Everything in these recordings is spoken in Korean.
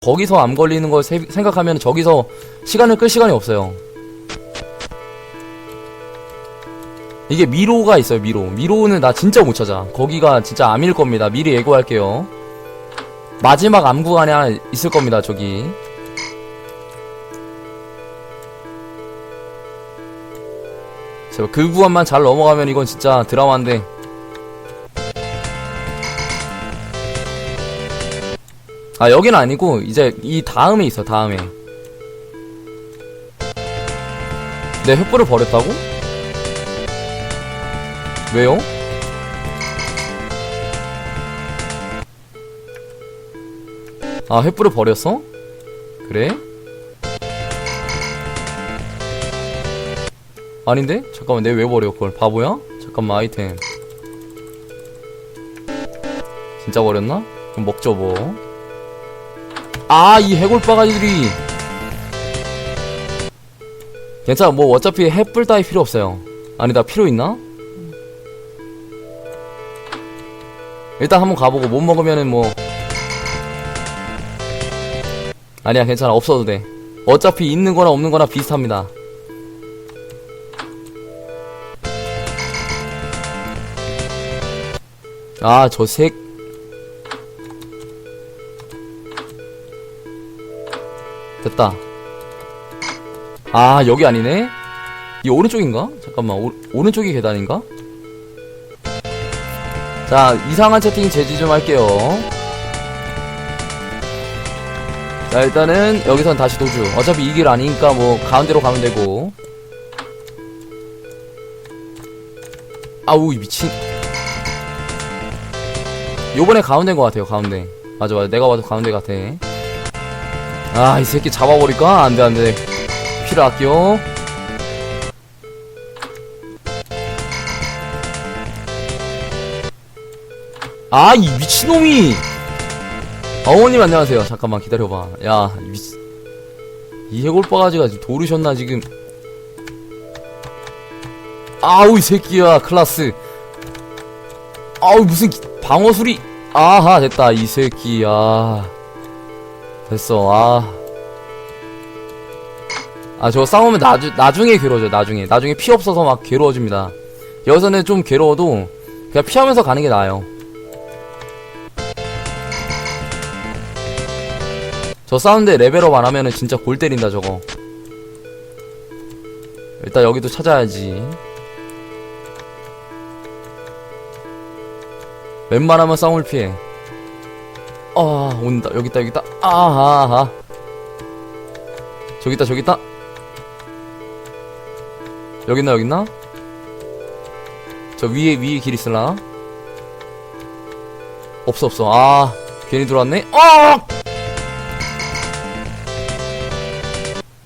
거기서 암 걸리는 걸 세- 생각하면 저기서 시간을 끌 시간이 없어요. 이게 미로가 있어요, 미로. 미로는 나 진짜 못 찾아. 거기가 진짜 암일 겁니다. 미리 예고할게요. 마지막 암 구간에 하나 있을 겁니다, 저기. 제발 그 구간만 잘 넘어가면 이건 진짜 드라마인데. 아, 여기는 아니고, 이제 이 다음에 있어, 다음에. 내 횃불을 버렸다고? 왜요? 아, 횃불을 버렸어? 그래? 아닌데? 잠깐만, 내가 왜 버려, 그걸? 바보야? 잠깐만, 아이템. 진짜 버렸나? 그럼 먹죠, 뭐. 아, 이 해골 바가지들이. 괜찮아, 뭐, 어차피 햇불 따위 필요 없어요. 아니다, 필요 있나? 일단 한번 가보고 못 먹으면은 뭐 아니야 괜찮아 없어도 돼 어차피 있는 거나 없는 거나 비슷합니다 아저색 됐다 아 여기 아니네 이 오른쪽인가? 잠깐만 오, 오른쪽이 계단인가? 자, 이상한 채팅 제지 좀 할게요. 자, 일단은 여기선 다시 도주. 어차피 이 길 아니니까 뭐 가운데로 가면 되고. 아우, 이 미친. 요번에 가운데인 것 같아요, 가운데. 맞아, 맞아. 내가 봐도 가운데 같아. 아, 이 새끼 잡아버릴까? 안 돼, 안 돼. 피를 아껴. 아, 이 미친놈이! 어머님 안녕하세요. 잠깐만 기다려봐. 야, 이 미치... 이 해골바가지가 지금 도르셨나, 지금. 아우, 이 새끼야, 클라스. 아우, 무슨 기- 방어술이. 아하, 됐다, 이 새끼야. 됐어, 아. 아, 저거 싸우면 나주, 나중에 괴로워져, 나중에. 나중에 피 없어서 막 괴로워집니다. 여기서는 좀 괴로워도, 그냥 피하면서 가는 게 나아요. 저 싸운데 레벨업 안 하면은 진짜 골 때린다 저거 일단 여기도 찾아야지 웬만하면 싸움을 피해 아 온다. 여기 있다 여기 있다. 아하하. 저기 있다 저기 있다. 여기 있나 여기 있나? 저 위에 위에 길 있을라? 없어 없어. 아 괜히 들어왔네. 아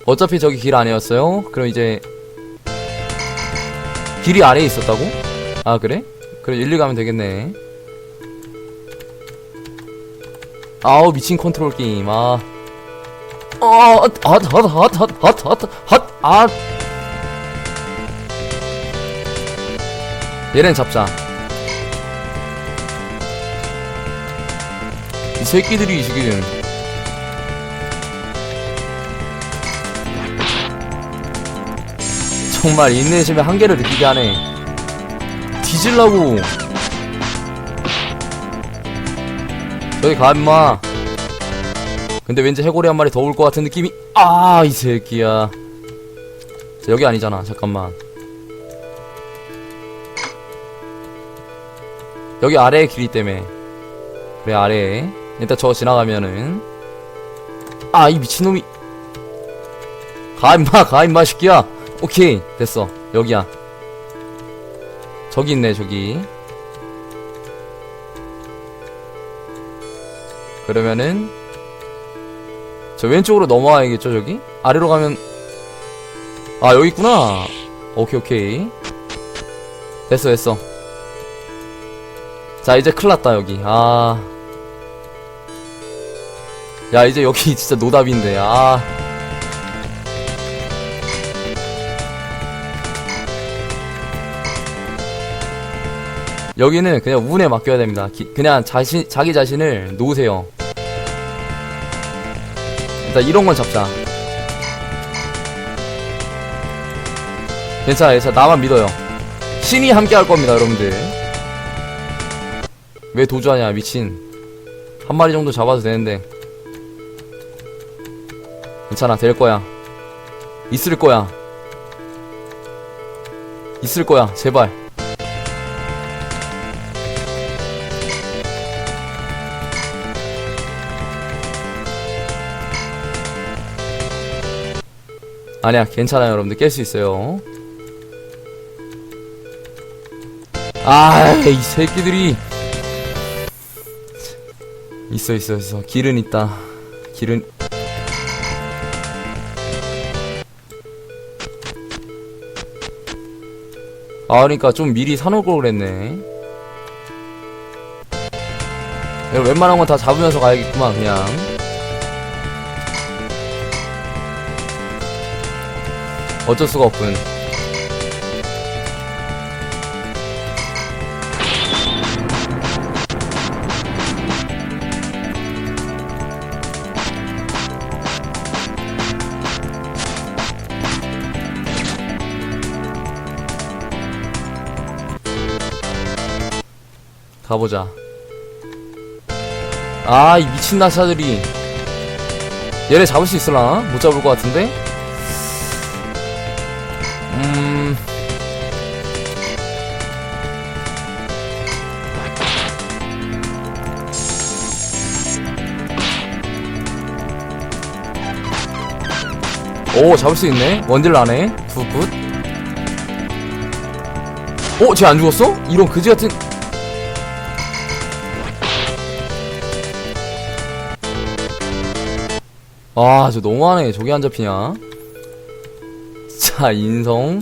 어차피 저기 길 아니었어요? 그럼 이제 길이 아래에 있었다고? 아 그래? 그럼 일리 가면 되겠네 아우 미친 컨트롤 게임 아 아, 핫, 핫, 핫, 핫, 핫, 핫, 핫, 아. 얘는 잡자. 이 새끼들이 지금 정말 인내심의 한계를 느끼게 하네. 뒤질라고. 저기 가, 임마. 근데 왠지 해골이 한 마리 더 올 것 같은 느낌이, 아, 이 새끼야. 자, 여기 아니잖아. 잠깐만. 여기 아래에 길이 때문에. 그래, 아래에. 일단 저거 지나가면은. 아, 이 미친놈이. 가, 임마, 가, 임마, 새끼야. 오케이 됐어 여기야 저기 있네 저기 그러면은 저 왼쪽으로 넘어와야겠죠 저기? 아래로 가면 아 여기 있구나. 오케이 오케이. 됐어 됐어. 자 이제 큰일났다 여기. 아 야 이제 여기 진짜 노답인데. 아. 여기는 그냥 운에 맡겨야 됩니다. 기- 그냥 자신, 자기 자신을 놓으세요. 일단 이런 건 잡자. 괜찮아, 괜찮아. 나만 믿어요. 신이 함께 할 겁니다, 여러분들. 왜 도주하냐, 미친. 한 마리 정도 잡아도 되는데. 괜찮아, 될 거야. 있을 거야. 있을 거야, 제발. 아니야, 괜찮아요, 여러분들. 깰 수 있어요. 아, 이 새끼들이. 있어, 있어, 있어. 길은 있다. 길은. 아, 그러니까 좀 미리 사놓을 걸 그랬네. 웬만한 건 다 잡으면서 가야겠구만, 그냥. 어쩔 수가 없군. 가보자. 아, 이 미친 나사들이. 얘네 잡을 수 있을라나? 못 잡을 것 같은데? 오, 잡을 수 있네. 원딜 나네. 굿, 굿. 오, 쟤 안 죽었어? 이런 그지 같은. 아, 저 너무하네. 저게 안 잡히냐? 자, 인성.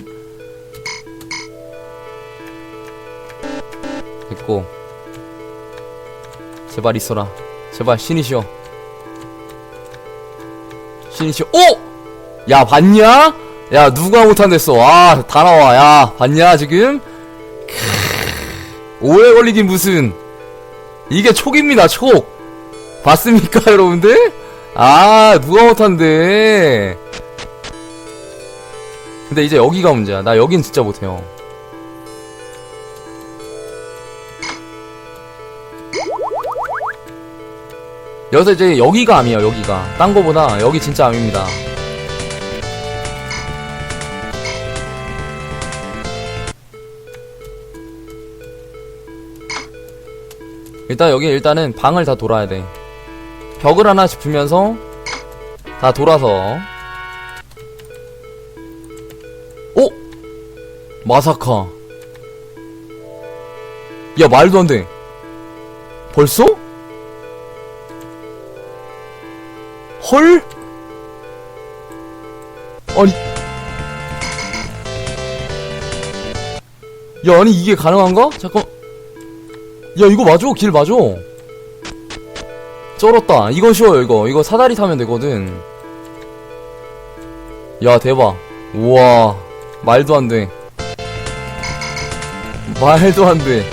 됐고. 제발 있어라. 제발 신이시여. 신이시여. 오! 야, 봤냐? 야, 누가 못한댔어. 아, 다 나와. 야, 봤냐, 지금? 오래 걸리긴 무슨. 이게 촉입니다, 촉. 봤습니까, 여러분들? 아, 누가 못한대. 근데 이제 여기가 문제야. 나 여긴 진짜 못해요. 여기서 이제 여기가 암이에요, 여기가. 딴 거보다 여기 진짜 암입니다. 일단 여기 일단은 방을 다 돌아야 돼. 벽을 하나 짚으면서 다 돌아서 오! 마사카 야 말도 안돼 벌써? 헐? 아니 야 아니 이게 가능한가? 잠깐 야 이거 맞아 길 맞아 쩔었다. 이건 쉬워요, 이거. 이거 사다리 타면 되거든. 야, 대박. 우와. 말도 안 돼. 말도 안 돼.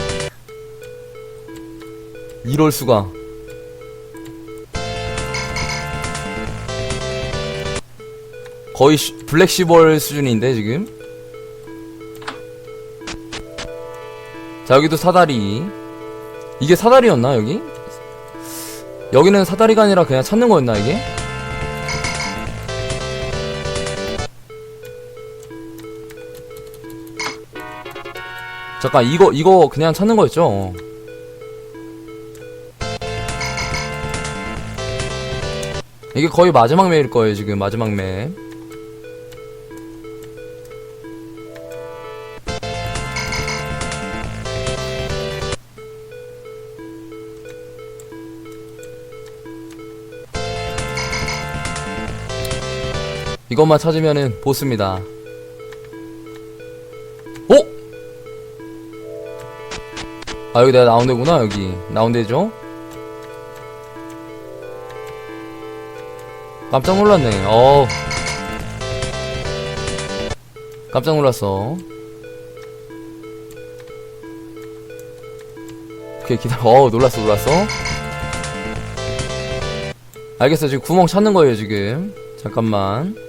이럴 수가. 거의 시- 블랙시벌 수준인데, 지금? 자, 여기도 사다리. 이게 사다리였나, 여기? 여기는 사다리가 아니라 그냥 찾는 거였나 이게? 잠깐 이거 이거 그냥 찾는 거였죠? 이게 거의 마지막 맵일 거예요 지금 마지막 맵 이것만 찾으면은 보스입니다. 오! 아 여기 내가 나온 데구나 여기 나온 데죠? 깜짝 놀랐네. 어. 깜짝 놀랐어. 오케이 기다려. 어 놀랐어 놀랐어. 알겠어 지금 구멍 찾는 거예요 지금 잠깐만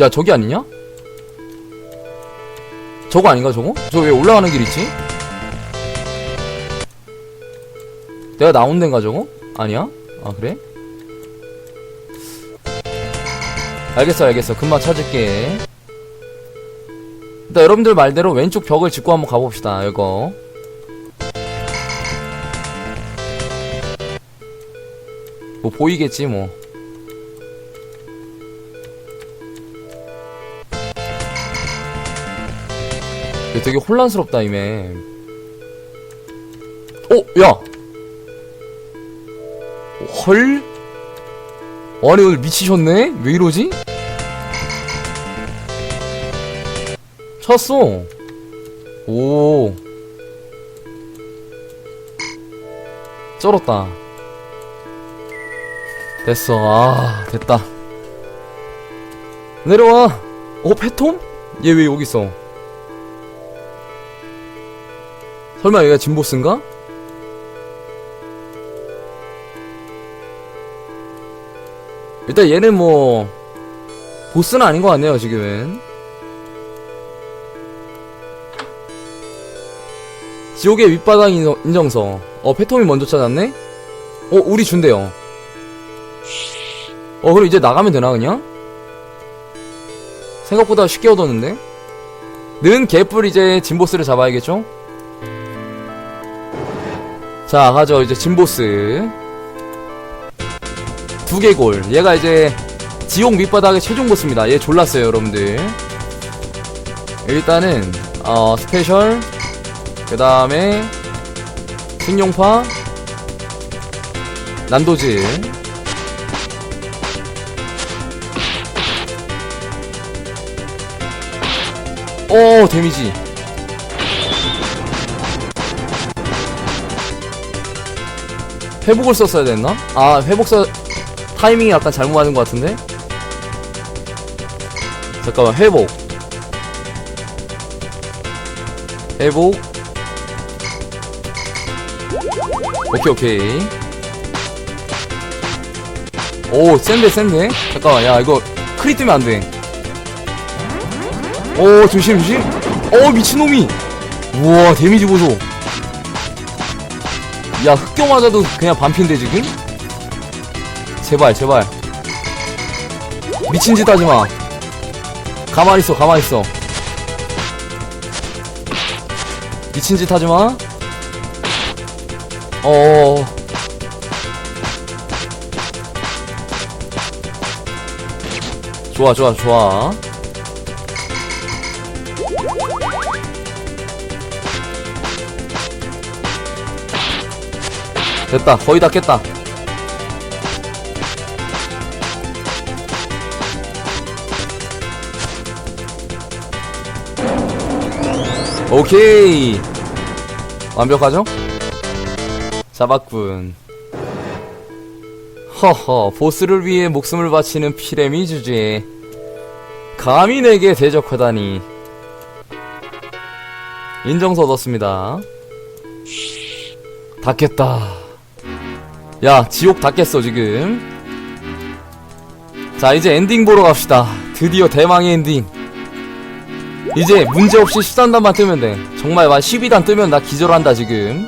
야 저기 아니냐? 저거 아닌가 저거? 저 왜 올라가는 길 있지? 내가 나온 데인가 저거? 아니야? 아 그래? 알겠어 알겠어 금방 찾을게 일단 여러분들 말대로 왼쪽 벽을 짚고 한번 가봅시다 이거 뭐 보이겠지 뭐 되게 혼란스럽다 이메 어? 야! 헐? 아니 오늘 미치셨네? 왜 이러지? 쳤어 오 쩔었다 됐어 아 됐다 내려와 어 페톰? 얘 왜 여기 있어 설마 얘가 진보스인가? 일단 얘는 뭐 보스는 아닌 것 같네요 지금은 지옥의 인정- 인정서 어 페톰이 먼저 찾았네? 어 우리 준대요 어 그럼 이제 나가면 되나 그냥? 생각보다 쉽게 얻었는데 는 개뿔 이제 진보스를 잡아야겠죠? 자 가죠. 이제 진보스. 두개골. 얘가 이제 지옥 밑바닥의 최종 보스입니다. 얘 졸랐어요 여러분들. 일단은 어 스페셜. 그 다음에 승용파. 난도질. 오 데미지 회복을 썼어야 됐나? 아 회복 써 타이밍이 약간 잘못 맞은 것 같은데? 잠깐만 회복. 회복. 오케이 오케이. 오 센데 센데? 잠깐만 야 이거 크리 뜨면 안돼. 오 조심 조심. 오 미친놈이. 우와 데미지 보소 야 흑교 맞아도 그냥 반핀데 지금? 제발 제발. 미친 짓 하지마. 가만히 있어 가만히 있어. 미친 짓 하지마. 어. 좋아 좋아 좋아 됐다. 거의 다 깼다. 오케이. 완벽하죠? 잡았군. 허허 보스를 위해 목숨을 바치는 피레미 주제에 감히 내게 대적하다니. 인정서 얻었습니다. 다 깼다 야 지옥 다 깼어 지금. 자 이제 엔딩 보러 갑시다. 드디어 대망의 엔딩. 이제 문제없이 13단만 뜨면 돼. 정말 막 12단 뜨면 나 기절한다 지금.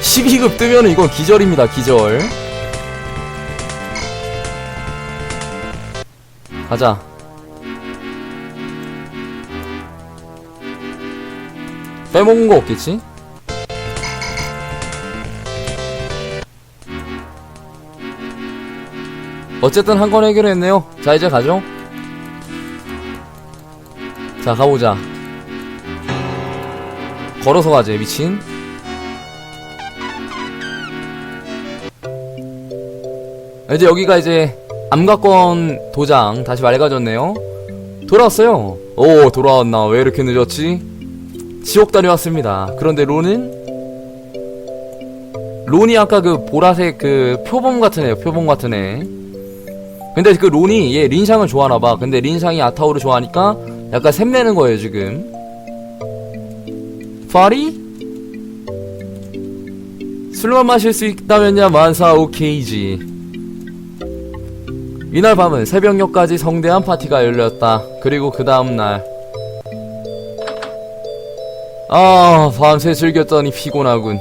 12급 뜨면 이건 기절입니다 기절. 가자. 빼먹은 거 없겠지? 어쨌든 한 건 해결했네요. 자 이제 가죠. 자 가보자. 걸어서 가지 미친. 이제 여기가 이제 암각권 도장 다시 맑아졌네요. 돌아왔어요. 오 돌아왔나? 왜 이렇게 늦었지? 지옥 다녀왔습니다. 그런데 론은? 론이 아까 그 보라색 그 표범 같은 애요 표범 같은 애 근데 그 론이 얘 린샹을 좋아하나봐. 근데 린샹이 아타오를 좋아하니까 약간 샘내는 거예요 지금. 파리? 술만 마실 수 있다면야 만사 오케이지. 이날 밤은 새벽녘까지 성대한 파티가 열렸다. 그리고 그 다음날. 아 밤새 즐겼더니 피곤하군.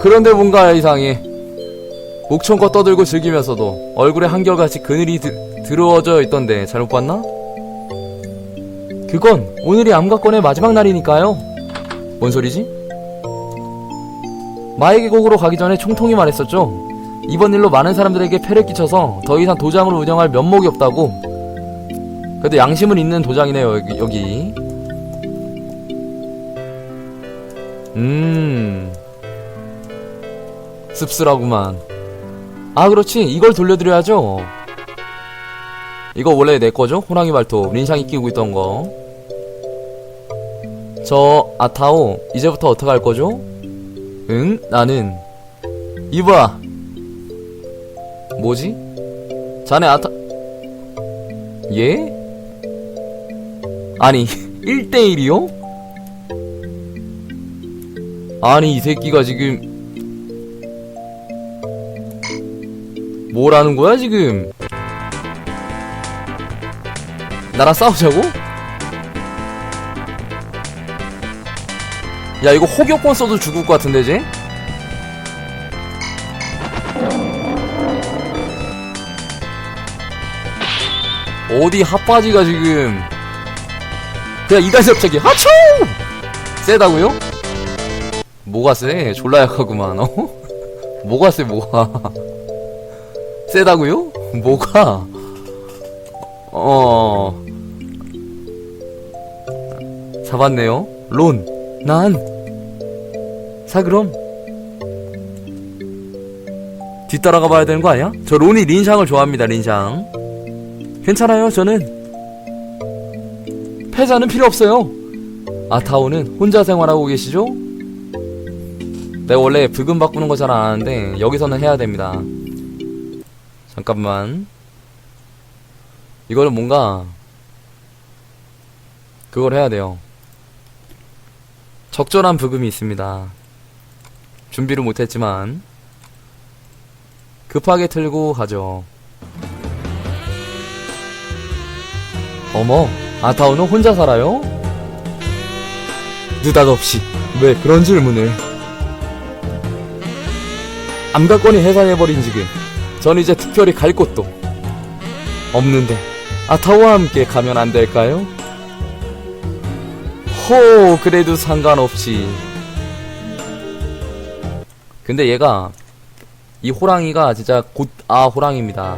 그런데 뭔가 이상해 목청껏 떠들고 즐기면서도 얼굴에 한결같이 그늘이 드, 들어워져 있던데 잘못 봤나? 그건 오늘이 암각권의 마지막 날이니까요 뭔 소리지? 마의 계곡으로 가기 전에 총통이 말했었죠 이번 일로 많은 사람들에게 폐를 끼쳐서 더 이상 도장을 운영할 면목이 없다고 그래도 양심은 있는 도장이네요 여기, 여기. 음 씁쓸하구만 아 그렇지 이걸 돌려드려야죠 이거 원래 내 거죠? 호랑이 발톱 린샹이 끼고 있던 거 저 아타오 이제부터 어떻게 할 거죠? 응? 나는 이봐 뭐지? 자네 아타 예? 아니 1대1이요? 아니 이 새끼가 지금 뭐라는 거야 지금 나랑 싸우자고? 야 이거 호격권 써도 죽을 것 같은데 쟤? 어디 핫바지가 지금 그냥 이달 접착이 하초! 세다고요? 뭐가 세? 졸라 약하구만 어? 뭐가 세 뭐가 세다고요? 뭐가? 어 잡았네요 론, 난사 그럼 뒤따라가 봐야 되는 거 아니야? 저 론이 린샹을 좋아합니다 린샹 괜찮아요 저는 패자는 필요 없어요 아타오는 혼자 생활하고 계시죠? 내가 원래 브금 바꾸는 거 잘 안 하는데 여기서는 해야 됩니다 잠깐만. 이거는 뭔가 그걸 해야 돼요. 적절한 브금이 있습니다. 준비를 못했지만 급하게 틀고 가죠. 어머 아타오는 혼자 살아요? 느닷없이. 왜 그런 질문을? 암각권이 해산해버린 지금 전 이제 특별히 갈 곳도 없는데 아타오와 함께 가면 안 될까요? 호 그래도 상관없지 근데 얘가 이 호랑이가 진짜 곧 아 호랑이입니다.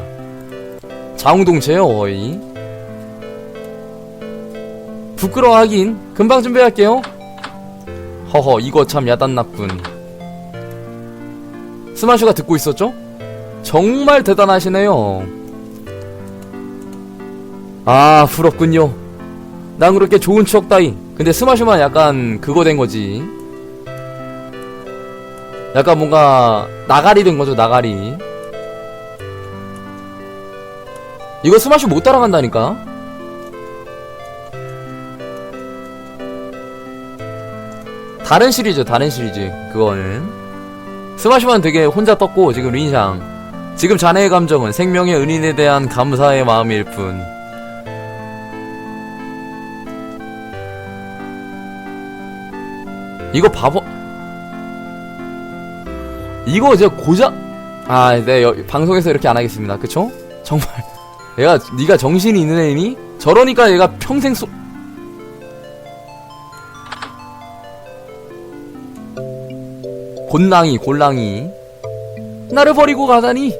자웅동체요 거의 부끄러워하긴 금방 준비할게요. 허허 이거 참 야단났군 스마슈가 듣고 있었죠? 정말 대단하시네요. 아 부럽군요. 난 그렇게 좋은 추억 따위. 근데 스마슈만 약간 그거 된 거지. 약간 뭔가 나가리 된 거죠 나가리. 이거 스마슈 못 따라간다니까? 다른 시리즈 다른 시리즈 그거는. 스마슈만 되게 혼자 떴고 지금 린샹 지금 자네의 감정은 생명의 은인에 대한 감사의 마음일 뿐 이거 바보 이거 이제 고작 아, 네 여- 방송에서 이렇게 안 하겠습니다. 그쵸? 정말 얘가 네가 정신이 있는 애니? 저러니까 얘가 평생 소 곤랑이 곤랑이 나를 버리고 가다니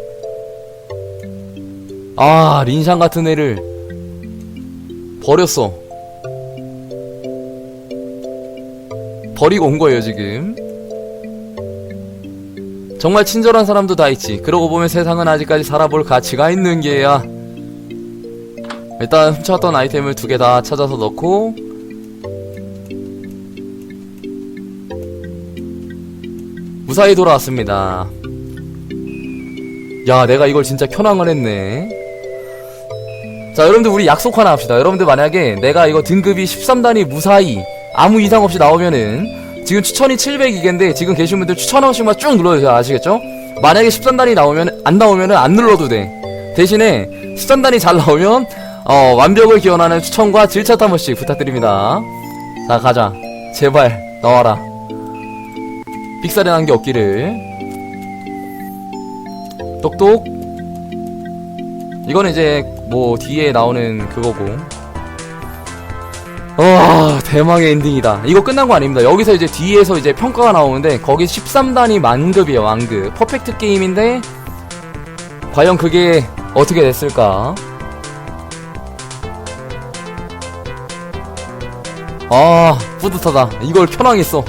아 린샹 같은 애를 버렸어. 버리고 온 거예요 지금. 정말 친절한 사람도 다 있지. 그러고 보면 세상은 아직까지 살아볼 가치가 있는 게야. 일단 훔쳐왔던 아이템을 두 개 다 찾아서 넣고. 무사히 돌아왔습니다. 야 내가 이걸 진짜 켜낭을 했네 자, 여러분들 우리 약속 하나 합시다. 여러분들 만약에 내가 이거 등급이 13단이 무사히 아무 이상 없이 나오면은 지금 추천이 700이겠는데 지금 계신 분들 추천 한 번씩만 쭉 눌러주세요. 아시겠죠? 만약에 13단이 나오면 안 나오면은 안 눌러도 돼. 대신에 13단이 잘 나오면 어, 완벽을 기원하는 추천과 질차 한 번씩 부탁드립니다. 자, 가자. 제발 나와라. 삑사리 난게 없기를. 똑똑. 이거는 이제 뭐 뒤에 나오는 그거고. 와 대망의 엔딩이다. 이거 끝난 거 아닙니다. 여기서 이제 뒤에서 이제 평가가 나오는데 거기 13단이 만급이에요. 만급. 퍼펙트 게임인데 과연 그게 어떻게 됐을까? 아 뿌듯하다. 이걸 켜놔겠어.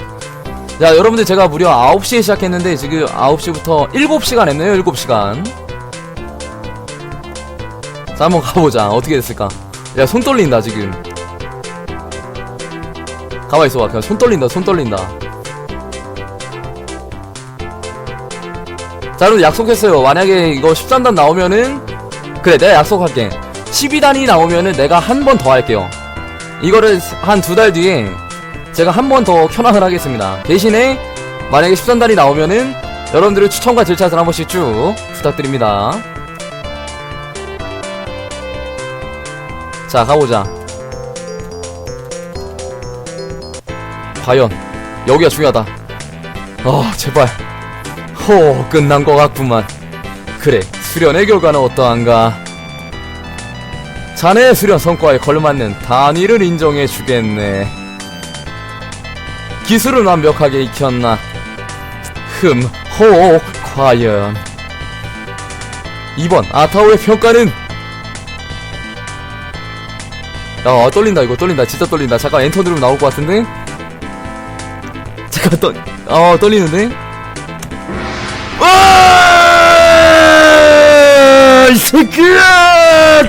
자 여러분들 제가 무려 9시에 시작했는데 지금 9시부터 7시간 했네요. 7시간. 자 한번 가보자. 어떻게 됐을까? 야 손 떨린다 지금. 가만히 있어봐. 그냥 손 떨린다, 손 떨린다. 자, 여러분 약속했어요. 만약에 이거 13단 나오면은, 그래, 내가 약속할게. 12단이 나오면은 내가 한 번 더 할게요. 이거를 한 두 달 뒤에 제가 한 번 더 켜낭을 하겠습니다. 대신에, 만약에 13단이 나오면은, 여러분들의 추천과 질차를 한 번씩 쭉 부탁드립니다. 자, 가보자. 과연 여기가 중요하다. 아 제발. 호 끝난 것 같구만. 그래 수련의 결과는 어떠한가? 자네의 수련 성과에 걸맞는 단위를 인정해 주겠네. 기술은 완벽하게 익혔나? 흠, 호, 과연. 2번, 아타오의 평가는? 야, 떨린다, 이거 떨린다. 진짜 떨린다. 잠깐 엔터 누르면 나올 것 같은데? 잠깐 떨, 어 떨리는데? 와! 이 새끼야!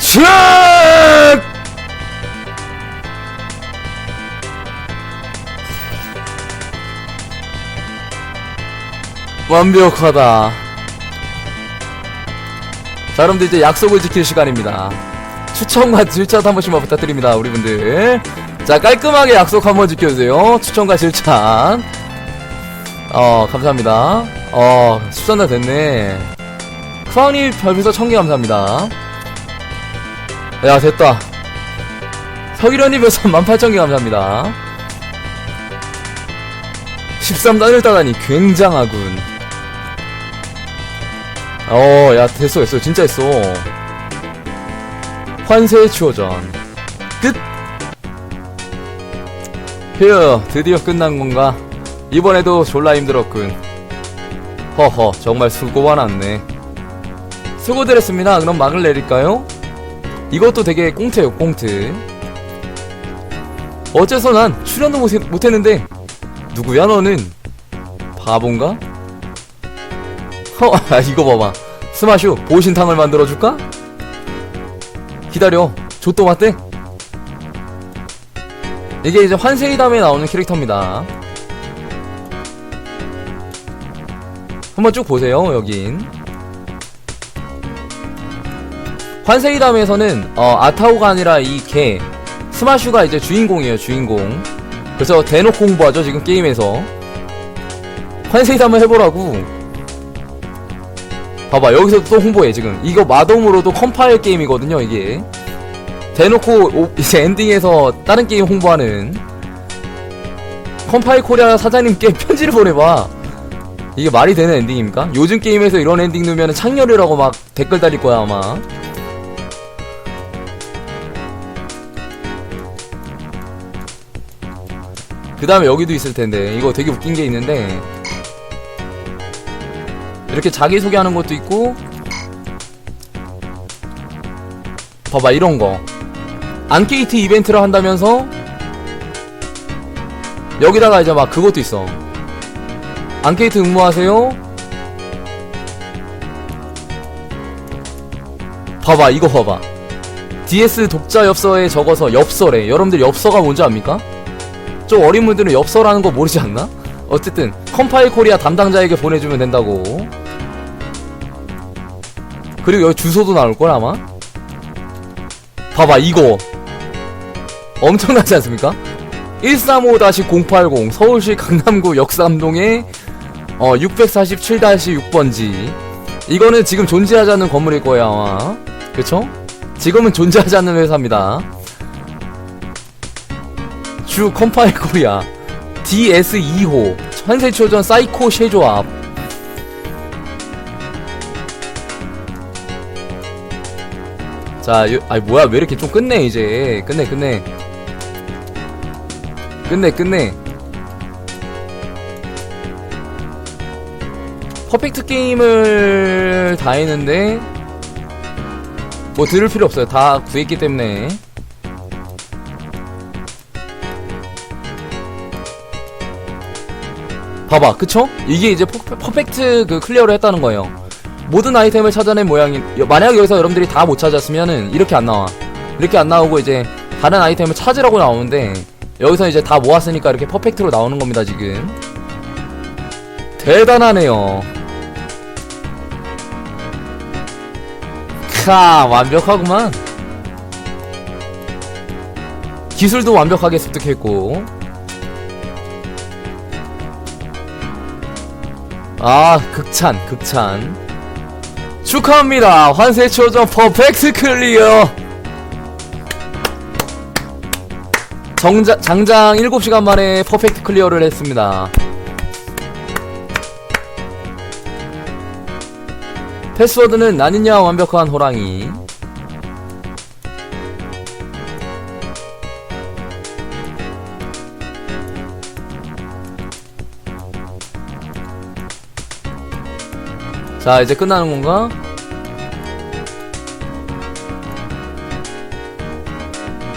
촥! 완벽하다. 자, 여러분들 이제 약속을 지킬 시간입니다. 추천과 질찬 한 번씩만 부탁드립니다, 우리 분들. 자, 깔끔하게 약속 한 번 지켜주세요. 추천과 질찬. 어, 감사합니다. 어, 13달 됐네. 크왕님 별풍선 1000개 감사합니다. 야, 됐다. 서기련님 별풍선 18,000개 감사합니다. 13단을 따다니 굉장하군. 어, 야, 됐어, 됐어. 진짜 했어. 환세의 추호전 끝! 휴 드디어 끝난 건가 이번에도 졸라 힘들었군 허허 정말 수고 많았네 수고들 했습니다 그럼 막을 내릴까요? 이것도 되게 꽁트예요 꽁트 어째서 난 출연도 못, 못했는데 누구야 너는 바본가? 허 아, 이거 봐봐 스마슈 보신탕을 만들어줄까? 기다려. 조또 맞대. 이게 이제 환세이담에 나오는 캐릭터입니다. 한번 쭉 보세요 여긴. 환세이담에서는 어, 아타오가 아니라 이 개. 스마슈가 이제 주인공이에요 주인공. 그래서 대놓고 홍보하죠 지금 게임에서. 환세이담을 해보라고 봐봐 여기서 또 홍보해 지금. 이거 마dom으로도 컴파일 게임이거든요 이게. 대놓고 오- 이제 엔딩에서 다른 게임 홍보하는 컴파일 코리아 사장님께 편지를 보내봐. 이게 말이 되는 엔딩입니까? 요즘 게임에서 이런 엔딩 넣으면 창렬이라고 막 댓글 달릴 거야 아마. 그 다음에 여기도 있을 텐데. 이거 되게 웃긴 게 있는데 이렇게 자기소개하는 것도 있고. 봐봐 이런 거. 안케이트 이벤트를 한다면서? 여기다가 이제 막 그것도 있어. 안케이트 응모하세요? 봐봐 이거 봐봐. DS 독자 엽서에 적어서 엽서래. 여러분들 엽서가 뭔지 압니까? 좀 어린 분들은 엽서라는 거 모르지 않나? 어쨌든 컴파일 코리아 담당자에게 보내주면 된다고 그리고 여기 주소도 나올걸 아마? 봐봐 이거. 엄청나지 않습니까? 135-080 서울시 강남구 역삼동에 어 647-6번지. 이거는 지금 존재하지 않는 건물일 거예요 아마. 그쵸? 지금은 존재하지 않는 회사입니다. 주 컴파일 코리아. DS2호. 현세 초전 사이코 쉐조합 자, 요, 아니 뭐야 왜 이렇게 좀 끝내 이제. 끝내 끝내. 끝내 끝내. 퍼펙트 게임을 다 했는데 뭐 들을 필요 없어요. 다 구했기 때문에. 봐봐 그쵸? 이게 이제 퍼, 퍼펙트 그 클리어를 했다는 거예요 모든 아이템을 찾아낸 모양인 만약 여기서 여러분들이 다 못 찾았으면은 이렇게 안 나와. 이렇게 안 나오고 이제 다른 아이템을 찾으라고 나오는데 여기서 이제 다 모았으니까 이렇게 퍼펙트로 나오는 겁니다 지금. 대단하네요. 카 완벽하구만. 기술도 완벽하게 습득했고. 아 극찬 극찬 축하합니다. 환세 초전 퍼펙트 클리어. 정자, 장장 7시간 만에 퍼펙트 클리어를 했습니다. 패스워드는 나는야 완벽한 호랑이 자 이제 끝나는 건가?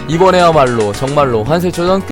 이번에야말로 정말로 환세초전